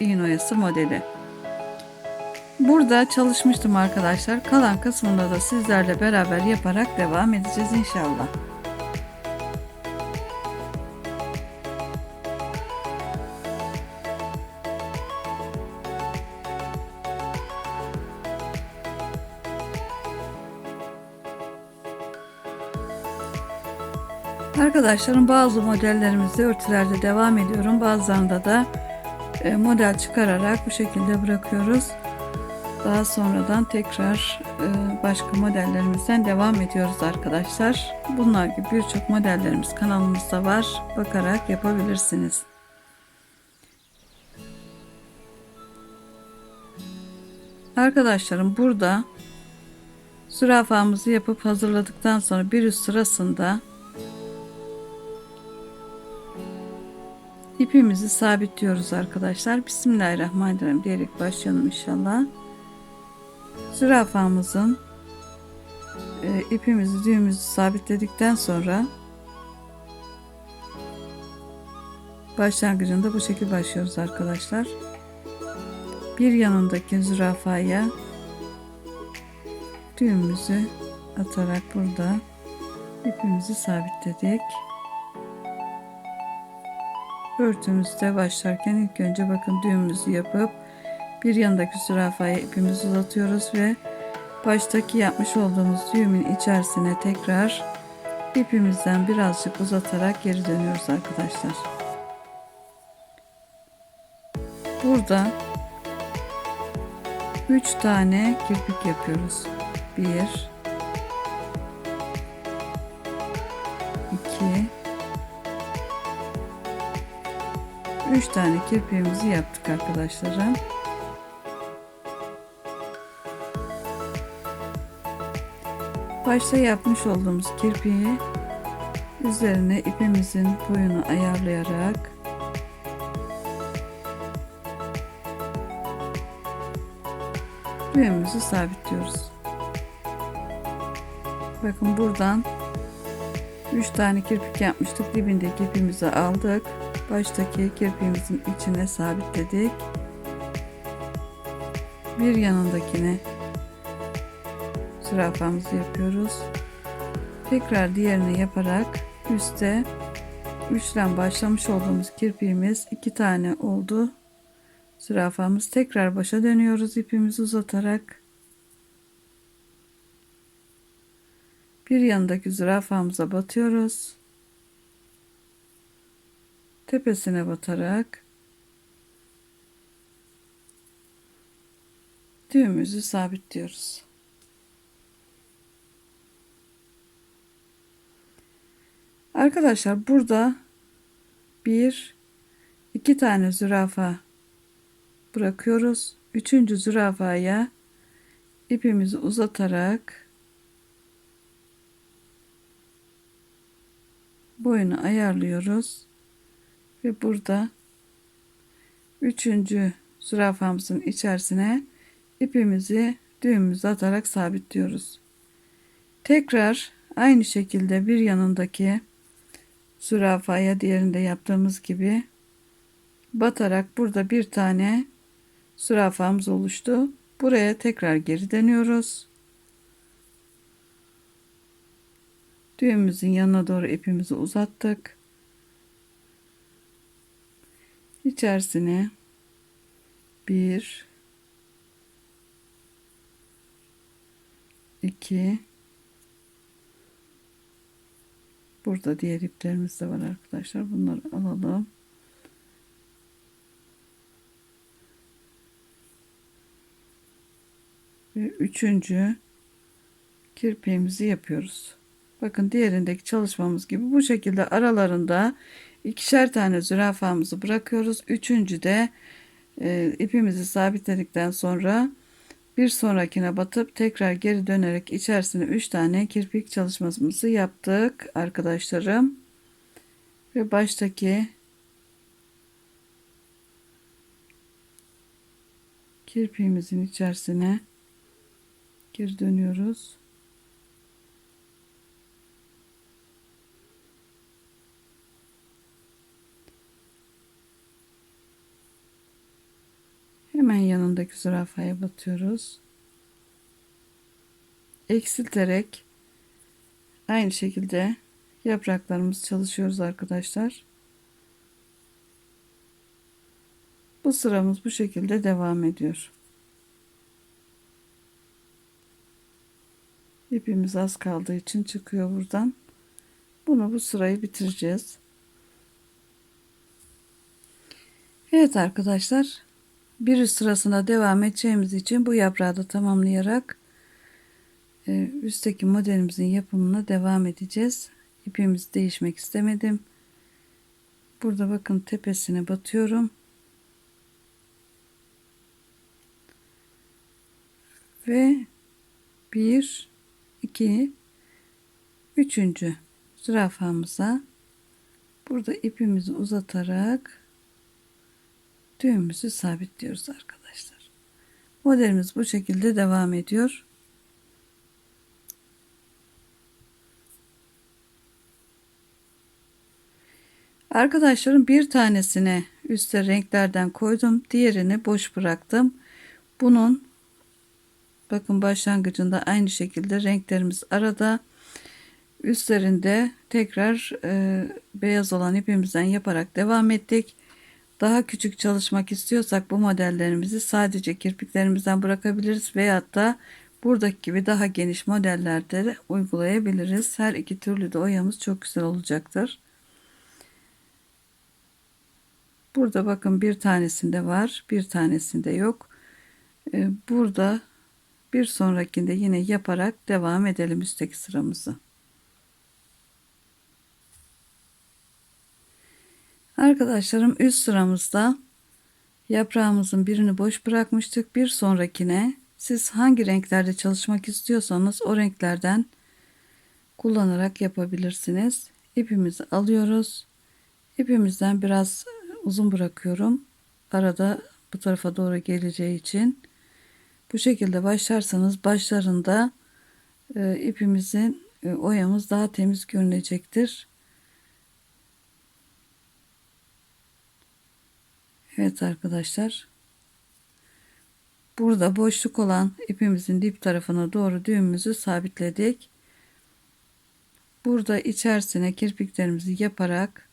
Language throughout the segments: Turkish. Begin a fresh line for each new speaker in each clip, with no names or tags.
iğne oyası modeli. Burada çalışmıştım arkadaşlar. Kalan kısmında da sizlerle beraber yaparak devam edeceğiz inşallah. Arkadaşlarım bazı modellerimizde örtülerde devam ediyorum. Bazılarında da model çıkararak bu şekilde bırakıyoruz. Daha sonradan tekrar e, başka modellerimizden devam ediyoruz arkadaşlar. Bunlar gibi birçok modellerimiz kanalımızda var. Bakarak yapabilirsiniz. Arkadaşlarım burada zürafamızı yapıp hazırladıktan sonra bir üst sırasında ipimizi sabitliyoruz arkadaşlar. Bismillahirrahmanirrahim diyerek başlayalım inşallah. Zürafamızın e, ipimizi düğümümüzü sabitledikten sonra başlangıcında bu şekilde başlıyoruz arkadaşlar. Bir yanındaki zürafaya düğümümüzü atarak burada ipimizi sabitledik. Örtümüzde başlarken ilk önce bakın düğümümüzü yapıp bir yanındaki zürafaya ipimizi uzatıyoruz ve baştaki yapmış olduğumuz düğümün içerisine tekrar ipimizden birazcık uzatarak geri dönüyoruz arkadaşlar. Burada 3 tane kirpik yapıyoruz. 1 3 tane kirpiğimizi yaptık arkadaşlarım. Başta yapmış olduğumuz kirpiği üzerine ipimizin boyunu ayarlayarak düğümümüzü sabitliyoruz. Bakın buradan 3 tane kirpik yapmıştık. Dibindeki ipimizi aldık. Baştaki kirpiğimizin içine sabitledik. Bir yanındakine zürafamızı yapıyoruz. Tekrar diğerini yaparak üste üçten başlamış olduğumuz kirpiğimiz iki tane oldu. Zürafamız tekrar başa dönüyoruz ipimizi uzatarak. Bir yanındaki zürafamıza batıyoruz. Tepesine batarak düğümümüzü sabitliyoruz. Arkadaşlar burada bir iki tane zürafa bırakıyoruz. Üçüncü zürafaya ipimizi uzatarak boyunu ayarlıyoruz ve burada üçüncü zürafamızın içerisine ipimizi düğümümüzü atarak sabitliyoruz. Tekrar aynı şekilde bir yanındaki zürafaya diğerinde yaptığımız gibi batarak burada bir tane zürafamız oluştu. Buraya tekrar geri dönüyoruz. Düğümümüzün yanına doğru ipimizi uzattık. İçerisine bir iki burada diğer iplerimiz de var arkadaşlar. Bunları alalım. Ve üçüncü kirpiğimizi yapıyoruz. Bakın diğerindeki çalışmamız gibi bu şekilde aralarında ikişer tane zürafamızı bırakıyoruz. Üçüncü de e, ipimizi sabitledikten sonra bir sonrakine batıp tekrar geri dönerek içerisine 3 tane kirpik çalışmamızı yaptık arkadaşlarım. Ve baştaki kirpiğimizin içerisine geri dönüyoruz. Hemen yanındaki zürafaya batıyoruz. Eksilterek aynı şekilde yapraklarımız çalışıyoruz arkadaşlar. Bu sıramız bu şekilde devam ediyor. İpimiz az kaldığı için çıkıyor buradan. Bunu bu sırayı bitireceğiz. Evet arkadaşlar. Bir üst sırasına devam edeceğimiz için bu yaprağı da tamamlayarak e, üstteki modelimizin yapımına devam edeceğiz. İpimiz değişmek istemedim. Burada bakın tepesine batıyorum. Ve bir, iki, üçüncü zürafamıza burada ipimizi uzatarak düğümümüzü sabitliyoruz arkadaşlar. Modelimiz bu şekilde devam ediyor. Arkadaşlarım bir tanesine üstte renklerden koydum. Diğerini boş bıraktım. Bunun bakın başlangıcında aynı şekilde renklerimiz arada. Üstlerinde tekrar e, beyaz olan ipimizden yaparak devam ettik. Daha küçük çalışmak istiyorsak bu modellerimizi sadece kirpiklerimizden bırakabiliriz veyahut da buradaki gibi daha geniş modellerde de uygulayabiliriz. Her iki türlü de oyamız çok güzel olacaktır. Burada bakın bir tanesinde var, bir tanesinde yok. Ee, burada bir sonrakinde yine yaparak devam edelim üstteki sıramızı. Arkadaşlarım üst sıramızda yaprağımızın birini boş bırakmıştık. Bir sonrakine siz hangi renklerde çalışmak istiyorsanız o renklerden kullanarak yapabilirsiniz. İpimizi alıyoruz. İpimizden biraz uzun bırakıyorum. Arada bu tarafa doğru geleceği için. Bu şekilde başlarsanız başlarında e, ipimizin e, oyamız daha temiz görünecektir. Evet arkadaşlar. Burada boşluk olan ipimizin dip tarafına doğru düğümümüzü sabitledik. Burada içerisine kirpiklerimizi yaparak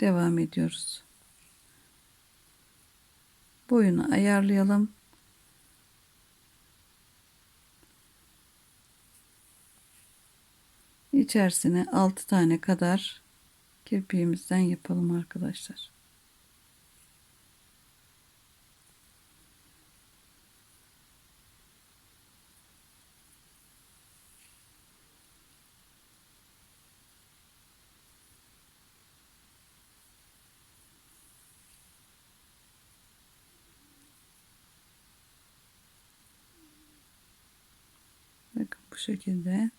devam ediyoruz. Boyunu ayarlayalım. İçerisine 6 tane kadar kirpiğimizden yapalım arkadaşlar. Bakın bu şekilde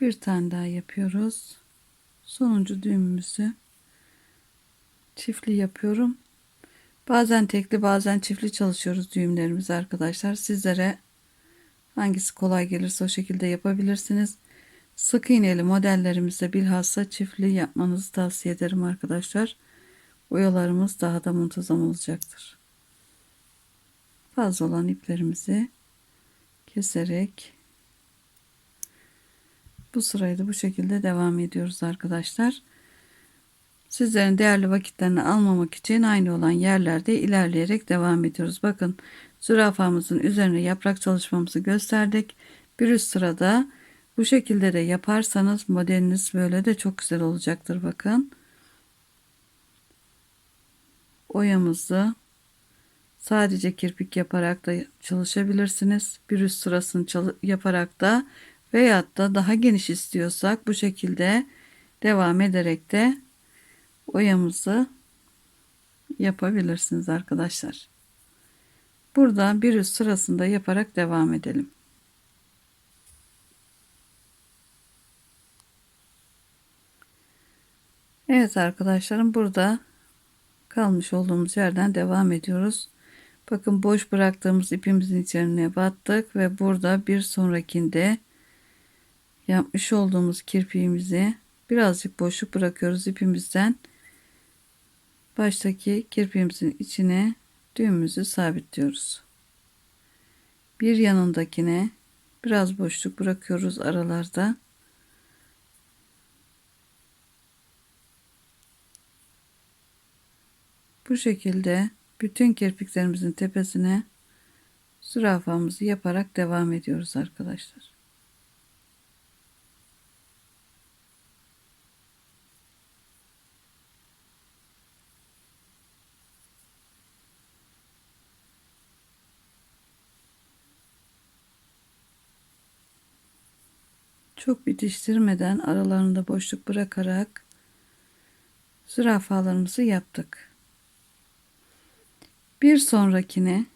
bir tane daha yapıyoruz sonuncu düğümümüzü çiftli yapıyorum. Bazen tekli bazen çiftli çalışıyoruz düğümlerimizi arkadaşlar. Sizlere hangisi kolay gelirse o şekilde yapabilirsiniz. Sık iğneli modellerimizde bilhassa çiftli yapmanızı tavsiye ederim arkadaşlar. Oyalarımız daha da muntazam olacaktır. Fazla olan iplerimizi keserek bu sırayı da bu şekilde devam ediyoruz arkadaşlar. Sizlerin değerli vakitlerini almamak için aynı olan yerlerde ilerleyerek devam ediyoruz. Bakın zürafamızın üzerine yaprak çalışmamızı gösterdik. Bir üst sırada bu şekilde de yaparsanız modeliniz böyle de çok güzel olacaktır. Bakın oyamızı sadece kirpik yaparak da çalışabilirsiniz. Bir üst sırasını yaparak da veyahut da daha geniş istiyorsak bu şekilde devam ederek de oyamızı yapabilirsiniz arkadaşlar. Burada bir üst sırasında yaparak devam edelim. Evet arkadaşlarım burada kalmış olduğumuz yerden devam ediyoruz. Bakın boş bıraktığımız ipimizin içine battık ve burada bir sonrakinde yapmış olduğumuz kirpiğimizi birazcık boşluk bırakıyoruz ipimizden. baştaki kirpiğimizin içine düğümümüzü sabitliyoruz. Bir yanındakine biraz boşluk bırakıyoruz aralarda. Bu şekilde bütün kirpiklerimizin tepesine zürafamızı yaparak devam ediyoruz arkadaşlar. Çok bitiştirmeden aralarında boşluk bırakarak zürafalarımızı yaptık. Bir sonrakine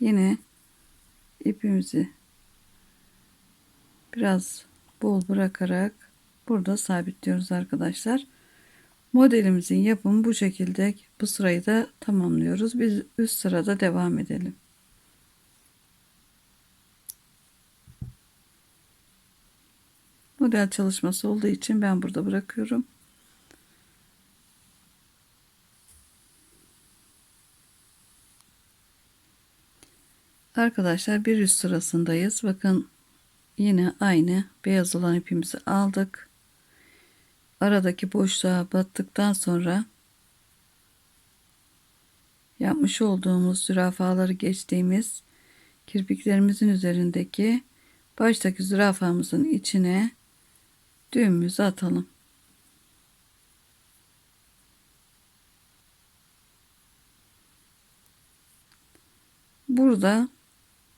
yine ipimizi biraz bol bırakarak burada sabitliyoruz arkadaşlar. Modelimizin yapımı bu şekilde bu sırayı da tamamlıyoruz. Biz üst sırada devam edelim. Model çalışması olduğu için ben burada bırakıyorum. Arkadaşlar bir üst sırasındayız. Bakın yine aynı beyaz olan ipimizi aldık. Aradaki boşluğa battıktan sonra yapmış olduğumuz zürafaları geçtiğimiz kirpiklerimizin üzerindeki baştaki zürafamızın içine düğümümüzü atalım. Burada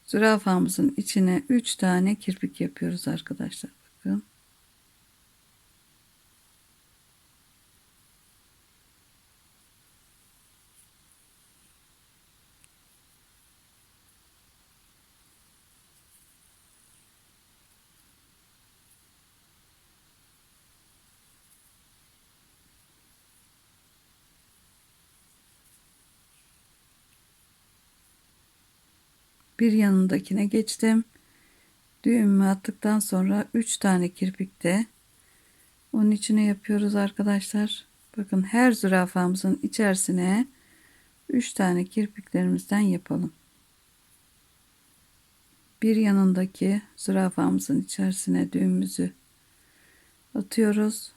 zürafamızın içine 3 tane kirpik yapıyoruz arkadaşlar. Bakın. Bir yanındakine geçtim. Düğümümü attıktan sonra 3 tane kirpik de onun içine yapıyoruz arkadaşlar. Bakın her zürafamızın içerisine 3 tane kirpiklerimizden yapalım. Bir yanındaki zürafamızın içerisine düğümümüzü atıyoruz.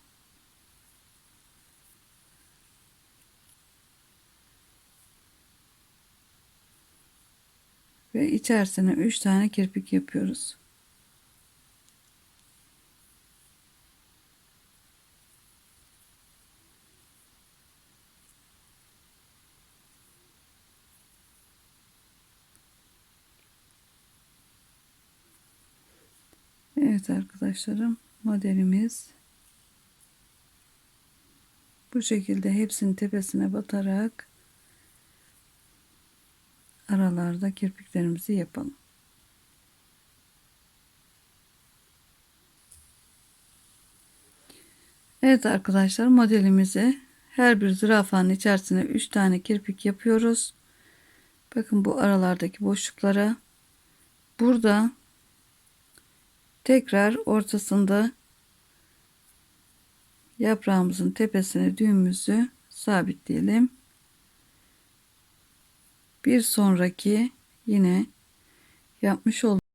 Ve içerisine 3 tane kirpik yapıyoruz. Evet arkadaşlarım modelimiz bu şekilde hepsinin tepesine batarak aralarda kirpiklerimizi yapalım. Evet arkadaşlar modelimizi her bir zürafanın içerisine 3 tane kirpik yapıyoruz. Bakın bu aralardaki boşluklara burada tekrar ortasında yaprağımızın tepesine düğümümüzü sabitleyelim bir sonraki yine yapmış olduğum